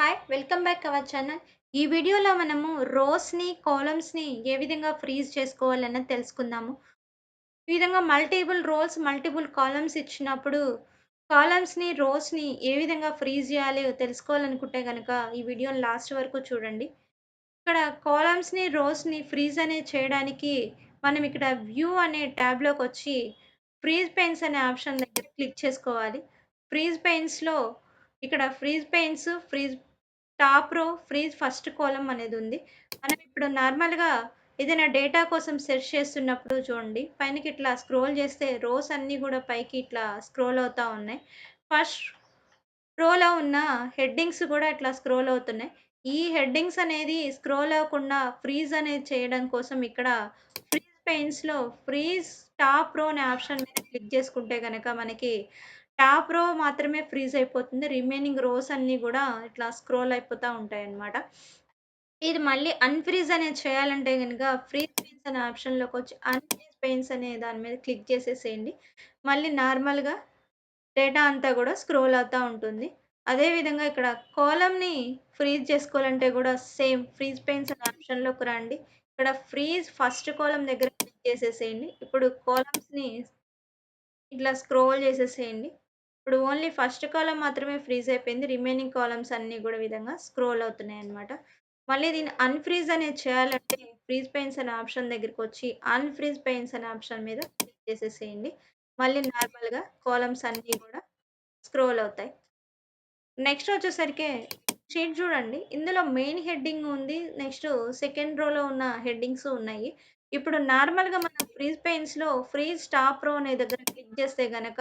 Hi welcome back our channel ఈ వీడియోలో మనము రోస్ని కాలమ్స్ని ఏ విధంగా ఫ్రీజ్ చేసుకోవాలన్నది తెలుసుకుందాము. ఈ విధంగా మల్టిపుల్ రోల్స్ మల్టిపుల్ కాలమ్స్ ఇచ్చినప్పుడు కాలమ్స్ని రోస్ని ఏ విధంగా ఫ్రీజ్ చేయాలి తెలుసుకోవాలనుకుంటే కనుక ఈ వీడియోని లాస్ట్ వరకు చూడండి. ఇక్కడ కాలమ్స్ని రోస్ని ఫ్రీజ్ అనే చేయడానికి మనం ఇక్కడ వ్యూ అనే ట్యాబ్లోకి వచ్చి ఫ్రీజ్ పెయిన్స్ అనే ఆప్షన్ దగ్గర క్లిక్ చేసుకోవాలి. ఫ్రీజ్ పెయిన్స్లో ఇక్కడ freeze panes freeze top row freeze first column అనేది ఉంది. మనం ఇప్పుడు నార్మల్గా ఏదైనా డేటా కోసం సెర్చ్ చేస్తున్నప్పుడు చూడండి పైనకి ఇట్లా స్క్రోల్ చేస్తే రోస్ అన్నీ కూడా పైకి ఇట్లా స్క్రోల్ అవుతూ ఉన్నాయి. ఫస్ట్ రోలో ఉన్న హెడ్డింగ్స్ కూడా ఇట్లా స్క్రోల్ అవుతున్నాయి. ఈ హెడ్డింగ్స్ అనేది స్క్రోల్ అవ్వకుండా ఫ్రీజ్ అనేది చేయడం కోసం ఇక్కడ ఫ్రీజ్ పెయిన్స్లో ఫ్రీజ్ టాప్ రో అనే ఆప్షన్ మీద క్లిక్ చేసుకుంటే కనుక మనకి టాప్ రో మాత్రమే ఫ్రీజ్ అయిపోతుంది రిమైనింగ్ రోస్ అన్నీ కూడా ఇట్లా స్క్రోల్ అయిపోతూ ఉంటాయి అన్నమాట ఇది మళ్ళీ అన్‌ఫ్రీజ్ అనేది చేయాలంటే కనుక ఫ్రీజ్ పెయిన్స్ అనే ఆప్షన్‌లోకి వచ్చి అన్‌ఫ్రీజ్ పెయిన్స్ అనే దాని మీద క్లిక్ చేసేసేయండి. మళ్ళీ నార్మల్‌గా డేటా అంతా కూడా స్క్రోల్ అవుతూ ఉంటుంది. అదే విధంగా ఇక్కడ కాలంని ఫ్రీజ్ చేసుకోవాలంటే కూడా సేమ్ ఫ్రీజ్ పెయిన్స్ అనే ఆప్షన్‌లోకి రండి. ఇక్కడ ఫ్రీజ్ ఫస్ట్ కాలం దగ్గర క్లిక్ చేసేసేయండి. ఇప్పుడు కాలమ్స్‌ని ఇట్లా స్క్రోల్ చేసేసేయండి. ఇప్పుడు ఓన్లీ ఫస్ట్ కాలం మాత్రమే ఫ్రీజ్ అయిపోయింది. రిమైనింగ్ కాలమ్స్ అన్నీ కూడా విధంగా స్క్రోల్ అవుతున్నాయి అనమాట మళ్ళీ దీన్ని అన్‌ఫ్రీజ్ అనేది చేయాలంటే ఫ్రీజ్ పెయిన్స్ అనే ఆప్షన్ దగ్గరికి వచ్చి అన్‌ఫ్రీజ్ పెయిన్స్ అనే ఆప్షన్ మీద క్లిక్ చేసేసేయండి. మళ్ళీ నార్మల్‌గా కాలమ్స్ అన్నీ కూడా స్క్రోల్ అవుతాయి. నెక్స్ట్ వచ్చేసరికి షీట్ చూడండి. ఇందులో మెయిన్ హెడ్డింగ్ ఉంది. నెక్స్ట్ సెకండ్ రోలో ఉన్న హెడ్డింగ్స్ ఉన్నాయి. ఇప్పుడు నార్మల్‌గా మనం ఫ్రీజ్ పెయిన్స్‌లో ఫ్రీజ్ టాప్ రో అనే దగ్గర క్లిక్ చేస్తే గనక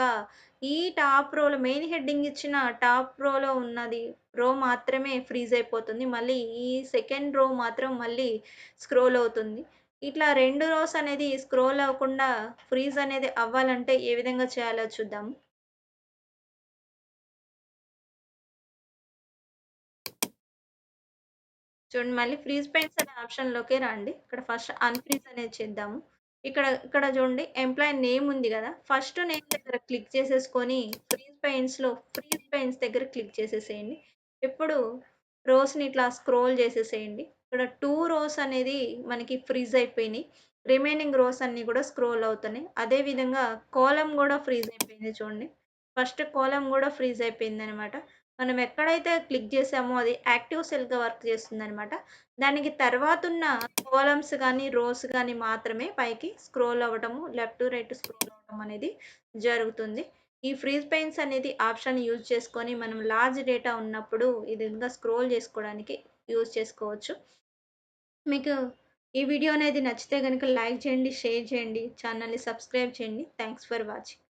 ఈ టాప్ రోలో మెయిన్ హెడ్డింగ్ ఇచ్చిన టాప్ రోలో ఉన్నది రో మాత్రమే ఫ్రీజ్ అయిపోతుంది. మళ్ళీ ఈ సెకండ్ రో మాత్రం మళ్ళీ స్క్రోల్ అవుతుంది. ఇట్లా రెండు రోస్ అనేది స్క్రోల్ అవ్వకుండా ఫ్రీజ్ అనేది అవ్వాలంటే ఏ విధంగా చేయాలో చూద్దాము. చూడండి మళ్ళీ ఫ్రీజ్ పెయిన్స్ అనే ఆప్షన్‌లోకే రండి. ఇక్కడ ఫస్ట్ అన్‌ఫ్రీజ్ అనేది చేద్దాము. ఇక్కడ ఇక్కడ చూడండి ఎంప్లాయీ నేమ్ ఉంది కదా ఫస్ట్ నేమ్ దగ్గర క్లిక్ చేసేసుకొని ఫ్రీజ్ పెయింట్స్లో ఫ్రీజ్ పెయిన్స్ దగ్గర క్లిక్ చేసేసేయండి. ఇప్పుడు రోస్‌ని ఇట్లా స్క్రోల్ చేసేసేయండి. ఇక్కడ టూ రోస్ అనేది మనకి ఫ్రీజ్ అయిపోయినాయి. రిమైనింగ్ రోస్ అన్నీ కూడా స్క్రోల్ అవుతున్నాయి. అదే విధంగా కూడా ఫ్రీజ్ అయిపోయింది చూడండి. ఫస్ట్ కాలం కూడా ఫ్రీజ్ అయిపోయింది అనమాట మనం ఎక్కడైతే క్లిక్ చేసామో అది యాక్టివ్ సెల్‌గా వర్క్ చేస్తుందనమాట. దానికి తర్వాత ఉన్న కాలమ్స్ కానీ రోస్ కానీ మాత్రమే పైకి స్క్రోల్ అవ్వడము, లెఫ్ట్ రైట్ స్క్రోల్ అవ్వడం అనేది జరుగుతుంది. ఈ ఫ్రీజ్ పెయిన్స్ అనేది ఆప్షన్ యూజ్ చేసుకొని మనం లార్జ్ డేటా ఉన్నప్పుడు ఇది ఇంకా స్క్రోల్ చేసుకోవడానికి యూజ్ చేసుకోవచ్చు. మీకు ఈ వీడియో అనేది నచ్చితే కనుక లైక్ చేయండి, షేర్ చేయండి, ఛానల్‌ని సబ్స్క్రైబ్ చేయండి. Thanks for watching.